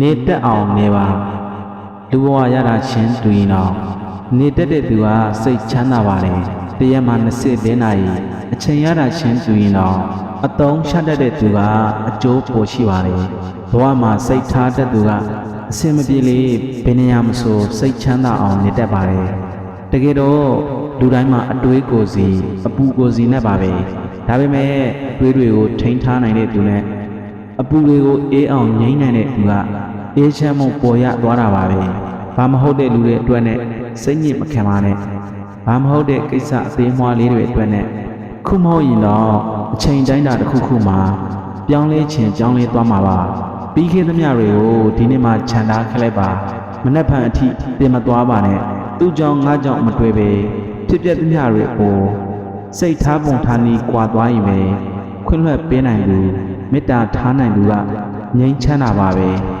နေတက်အောင်နေပါလူဘဝရတာချင်းတူရင်တော့နေတက်တဲ့သူကစိတ်ချမ်းသာပါတယ်တရက်မှ24နာရီအချိန်ရတာချင်းတူရင်တော့အတုံးချတတ်တဲ့သူကအကျိုးပိုရှိပါတယ်ဘဝမှာစိတ်ထားတတ်သူကအစင်မပြေလေဘယ်နေရာမဆိုစိတ်ချမ်းသာအောင်နေတတ်ပါတယ်တကယ်တော့လူတိုင်းမှာအတွေးကိုယ်စီအပူကိုယ်စီနဲ့ပါပဲဒါပေမဲ့အတွေးတွေကိုထိန်းထားနိုင်တဲ့သူနဲ့ အပူတွေကိုအေးအောင်ငိမ့်နိုင်တဲ့သူကအေးချမ်းမှုပေါ်ရသွားတာပါပဲ။ဘာမဟုတ်တဲ့လူတွေအတွက်နဲ့စိတ်ညစ်မခံပါနဲ့။ဘာမဟုတ်တဲ့ကိစ္စအသေးမွှားလေးတွေအတွက်နဲ့ခုမဟုတ်ရင်တော့အချိန်တိုင်းတာတစ်ခုခုမှာပြောင်းလဲခြင်းပြောင်းလဲသွားမှာပါ။ပြီးခဲ့သမျှတွေကိုဒီနေ့မှခြံထားခလိုက်ပါ။မနှက်ဖန်အထိပြင်မသွားပါနဲ့။သူ့ကြောင့်ငါကြောင့်မတွေ့ပဲဖြစ်ပျက်သမျှတွေပေါ်စိတ်ထားပုံထားနည်းကွာသွားရင်ပဲခွင့်လွှတ်ပေးနိုင်သူ မေတ္တာထားနိုင်သူကငြိမ်းချမ်းတာပါပဲ။